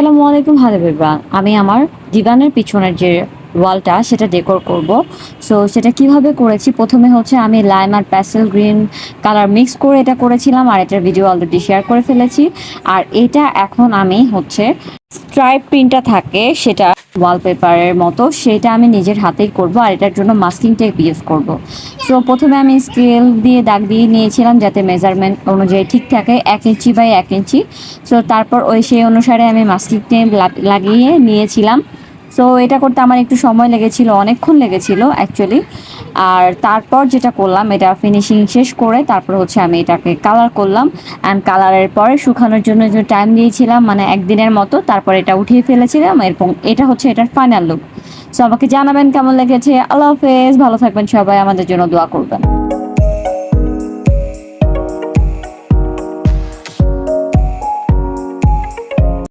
আসসালামু আলাইকুম হাবিবা আমি আমার দিবানের পিছনের যে ওয়ালটা, সেটা ডেকোর করব। সো সেটা কীভাবে করেছি? প্রথমে হচ্ছে আমি লাইম আর প্যাসেল গ্রিন কালার মিক্স করে এটা করেছিলাম, আর এটার ভিডিও অলরেডি শেয়ার করে ফেলেছি। আর এটা এখন আমি হচ্ছে স্ট্রাইপ প্রিন্টটা থাকে, সেটা ওয়ালপেপারের মতো, সেটা আমি নিজের হাতেই করব আর এটার জন্য মাস্কিং টেপ ইউজ করব। তো প্রথমে আমি স্কেল দিয়ে দাগ দিয়ে নিয়েছিলাম যাতে মেজারমেন্ট অনুযায়ী ঠিক থাকে, এক ইঞ্চি বাই এক ইঞ্চি। তো তারপর ওই সেই অনুসারে আমি মাস্কিং টেপ লাগিয়ে নিয়েছিলাম। সো এটা করতে আমার একটু সময় লেগেছিল, অনেকক্ষণ লেগেছিল অ্যাকচুয়ালি আর তারপর যেটা করলাম, এটা ফিনিশিং শেষ করে তারপর হচ্ছে আমি এটাকে কালার করলাম অ্যান্ড কালারের পরে শুকানোর জন্য যে টাইম দিয়েছিলাম মানে একদিনের মতো, তারপর এটা উঠিয়ে ফেলেছিলাম এরকম এটা হচ্ছে এটার ফাইনাল লুক সো আমাকে জানাবেন কেমন লেগেছে। আল্লাহ হাফেজ। ভালো থাকবেন সবাই। আমাদের জন্য দোয়া করবেন।